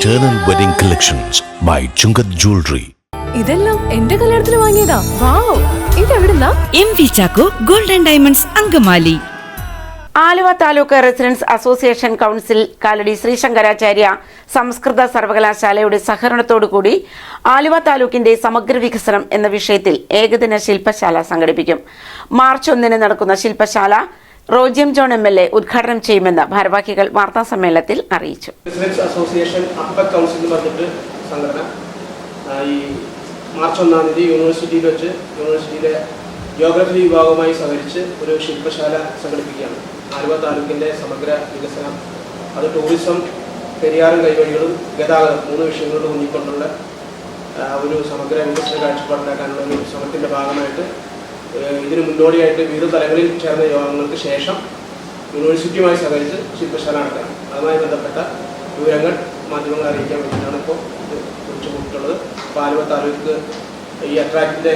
Eternal Wedding Collections by Chungath Jewelry. ഇതെല്ലാം എന്റെ കല്യാണത്തിന് വാങ്ങിയതാ. Wow ഇതെവിടുന്നാ? M V Chacko golden diamonds Angamaly. Aluva taluk residence association council Kalady Sree Sankaracharya സംസ്കൃത സർവകലാശാലയുടെ സഹകരണത്തോടുകൂടി ആലുവ താലൂക്കിന്റെ സമഗ്ര വികസനം എന്ന വിഷയത്തിൽ ഏകദിന ശില്പശാല സംഘടിപ്പിക്കും. മാർച്ച് ഒന്നിന് നടക്കുന്ന ശില്പശാല Roji John M L A ഉദ്ഘാടനം ചെയ്യുമെന്ന് ഭാരവാഹികൾ വാർത്താ സമ്മേളനത്തിൽ അറിയിച്ചു. ബിസിനസ് അസോസിയേഷൻ അപ്പർ കൗൺസിൽ പറഞ്ഞിട്ട് സംഘടന ഈ മാർച്ച് ഒന്നാം തീയതി യൂണിവേഴ്സിറ്റിയിൽ വെച്ച് യൂണിവേഴ്സിറ്റിയിലെ ജിയോഗ്രഫി വിഭാഗവുമായി സഹകരിച്ച് ഒരു ശില്പശാല സംഘടിപ്പിക്കുകയാണ്. ആലുവ താലൂക്കിന്റെ സമഗ്ര വികസനം അത് ടൂറിസം പെരിയാറും കൈവഴികളും ഗതാഗതം മൂന്ന് വിഷയങ്ങളോട് ഊന്നിക്കൊണ്ടുള്ള ഒരു സമഗ്ര വികസന കാഴ്ചപ്പാടുണ്ടാക്കാനുള്ള ഒരു ശ്രമത്തിന്റെ ഭാഗമായിട്ട് ഇതിന് മുന്നോടിയായിട്ട് വിവിധ തലങ്ങളിൽ ചേർന്ന യോഗങ്ങൾക്ക് ശേഷം യൂണിവേഴ്സിറ്റിയുമായി സഹകരിച്ച് ശില്പശാല നടക്കണം അതുമായി ബന്ധപ്പെട്ട വിവരങ്ങൾ മാധ്യമങ്ങളെ അറിയിക്കാൻ വേണ്ടിയിട്ടാണ് ഇപ്പോൾ ഇത് കുറിച്ച് കൂട്ടുള്ളത് പാലുവ താലൂക്ക് ഈ അട്രാക്റ്റിന്റെ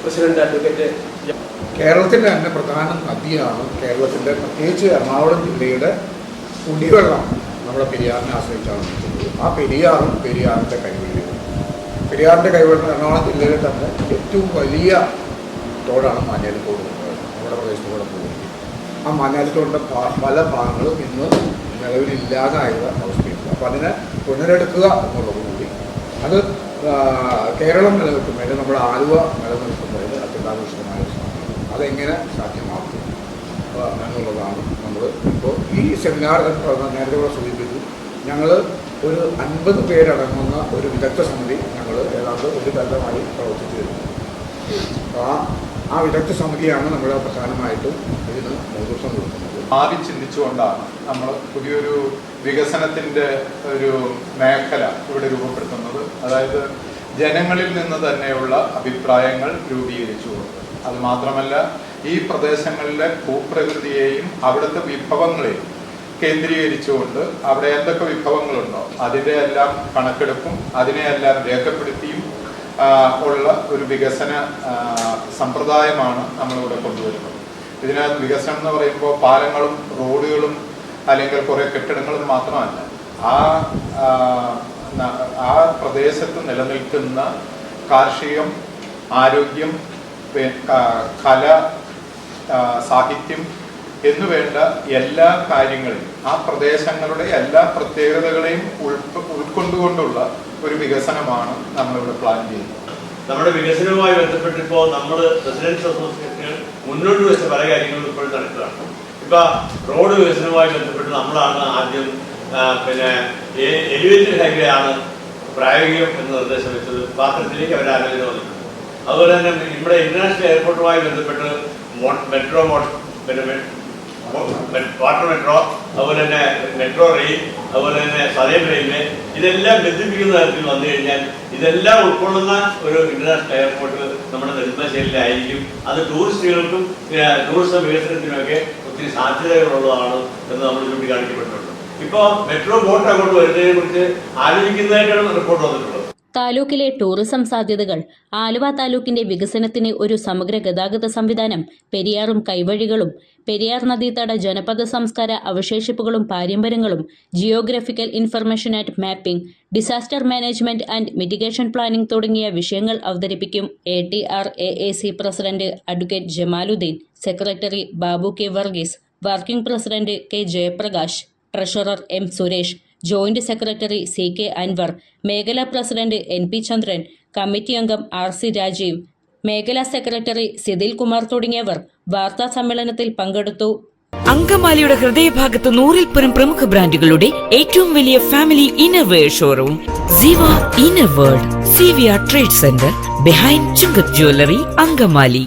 പ്രസിഡന്റ് അഡ്വക്കേറ്റ് കേരളത്തിന്റെ തന്നെ പ്രധാന നദിയാണ് കേരളത്തിന്റെ പ്രത്യേകിച്ച് എറണാകുളം ജില്ലയുടെ കുടിവെള്ളം നമ്മുടെ പെരിയാറിനെ ആശ്രയിച്ചാണ് ആ പെരിയാറും പെരിയാറിന്റെ കൈവഴിയും പെരിയാറിന്റെ കൈവെള്ളം എറണാകുളം ജില്ലയിൽ തന്നെ ഏറ്റവും വലിയ തോടാണ് മാഞ്ഞാലിത്തോട് നമ്മുടെ പ്രദേശത്ത് കൂടെ പോകുന്നത് ആ മാഞ്ഞാലിത്തോടിന്റെ പല ഭാഗങ്ങളും ഇന്ന് നിലവിലില്ലാതായ അവസ്ഥയുണ്ട്. അപ്പോൾ അതിനെ പുനരെടുക്കുക എന്നുള്ളതുകൂടി അത് ആ, കേരളം നിലനിൽക്കുന്നതിന് നമ്മുടെ ആലുവ നിലനിൽക്കുന്നതിന് അത്യന്താപേക്ഷിതമായ അതെങ്ങനെ സാധ്യമാകും എന്നുള്ളതാണ് നമ്മൾ ഇപ്പോൾ ഈ സെമിനാർ നേരത്തെ കൂടെ സൂചിപ്പിച്ചു. ഞങ്ങൾ ഒരു അൻപത് പേരടങ്ങുന്ന ഒരു വിദഗ്ധ സമിതി ഞങ്ങൾ ഏതാണ്ട് ഒരു ബന്ധമായി പ്രവർത്തിച്ചു വരുന്നു ആ ആ വിദഗ്ധ സമിതിയാണ് നമ്മൾ പ്രധാനമായിട്ടും ഇതിന് നേതൃത്വം കൊടുക്കുന്നത്. ആദ്യം ചിന്തിച്ചുകൊണ്ടാണ് നമ്മൾ പുതിയൊരു വികസനത്തിന്റെ ഒരു മേഖല ഇവിടെ രൂപപ്പെടുത്തുന്നത്. അതായത് ജനങ്ങളിൽ നിന്ന് തന്നെയുള്ള അഭിപ്രായങ്ങൾ രൂപീകരിച്ചുകൊണ്ട് അത് മാത്രമല്ല ഈ പ്രദേശങ്ങളിലെ ഭൂപ്രകൃതിയെയും അവിടുത്തെ വിഭവങ്ങളെയും കേന്ദ്രീകരിച്ചുകൊണ്ട് അവിടെ എന്തൊക്കെ വിഭവങ്ങളുണ്ടോ അതിന്റെ എല്ലാം കണക്കെടുപ്പും അതിനെയെല്ലാം രേഖപ്പെടുത്തിയും ഉള്ള ഒരു വികസന സമ്പ്രദായമാണ് നമ്മളിവിടെ കൊണ്ടുവരുന്നത്. ഇതിനകത്ത് വികസനം എന്ന് പറയുമ്പോൾ പാലങ്ങളും റോഡുകളും അല്ലെങ്കിൽ കുറേ കെട്ടിടങ്ങളും മാത്രമല്ല ആ ആ, പ്രദേശത്ത് നിലനിൽക്കുന്ന കാർഷികം ആരോഗ്യം കല സാഹിത്യം എന്നുവേണ്ട എല്ലാ കാര്യങ്ങളും ആ പ്രദേശങ്ങളുടെ എല്ലാ പ്രത്യേകതകളെയും ഉൾ ഉൾക്കൊണ്ടുകൊണ്ടുള്ള ഒരു വികസനമാണ് നമ്മളിവിടെ പ്ലാൻ ചെയ്യുന്നത്. നമ്മുടെ വികസനവുമായി ബന്ധപ്പെട്ട് ഇപ്പോൾ നമ്മൾ റെസിഡൻസ് അസോസിയേഷൻ മുന്നോട്ട് വെച്ച പല കാര്യങ്ങളും ഇപ്പോൾ നടക്കുകയാണ്. ഇപ്പൊ റോഡ് വികസനവുമായി ബന്ധപ്പെട്ട് നമ്മളാണ് ആദ്യം പിന്നെ എലിവേറ്റഡ് ഹൈവേ ആണ് പ്രായോഗികം എന്ന് നിർദ്ദേശം വെച്ചത്. പാത്രത്തിലേക്ക് അവർ ആലോചന വന്നിട്ടുണ്ട് അതുപോലെ തന്നെ നമ്മുടെ ഇന്റർനാഷണൽ എയർപോർട്ടുമായി ബന്ധപ്പെട്ട് മെട്രോ മോട്ട് പിന്നെ വാട്ടർ മെട്രോ അതുപോലെ തന്നെ മെട്രോ റെയിൽ അതുപോലെ തന്നെ സതേം റെയിൽവേ ഇതെല്ലാം ബന്ധിപ്പിക്കുന്ന തരത്തിൽ വന്നു കഴിഞ്ഞാൽ ഇതെല്ലാം ഉൾക്കൊള്ളുന്ന ഒരു ഇന്റർനാഷണൽ എയർപോർട്ട് നമ്മുടെ നെടുമ്പാശ്ശേരിയിലായിരിക്കും. അത് ടൂറിസ്റ്റുകൾക്കും ടൂറിസം വികസനത്തിനുമൊക്കെ ഒത്തിരി സാധ്യതകളുള്ളതാണ് എന്ന് നമ്മൾ ചൂണ്ടിക്കാണിക്കപ്പെട്ടിട്ടുണ്ട്. ഇപ്പോൾ മെട്രോ ബോട്ട് അങ്ങോട്ട് വരുന്നതിനെ കുറിച്ച് ആലോചിക്കുന്നതായിട്ടാണ് റിപ്പോർട്ട് വന്നിട്ടുള്ളത്. താലൂക്കിലെ ടൂറിസം സാധ്യതകൾ ആലുവ താലൂക്കിന്റെ വികസനത്തിന് ഒരു സമഗ്ര ഗതാഗത സംവിധാനം പെരിയാറും കൈവഴികളും പെരിയാർ നദീതട ജനപദ സംസ്കാര അവശേഷിപ്പുകളും പാരമ്പര്യങ്ങളും geographical information and mapping disaster management and mitigation planning തുടങ്ങിയ വിഷയങ്ങൾ അവതരിപ്പിക്കും A T R A A C president advocate Jamaluddin secretary Babu K Varghese working president K Jayaprakash treasurer M Suresh joint secretary C K Anwar മേഖലാ president N P Chandran committee അംഗം R C Rajeev മേഖലാ secretary സിതിൽ Kumar തുടങ്ങിയവർ വാർത്താ സമ്മേളനത്തിൽ പങ്കെടുത്തു. അങ്കമാലിയുടെ ഹൃദയഭാഗത്ത് നൂറിൽ പരം പ്രമുഖ ബ്രാൻഡുകളുടെ ഏറ്റവും വലിയ family innerwear showroom Siva inner world C V R trade centre behind Chungath jewellery Angamaly.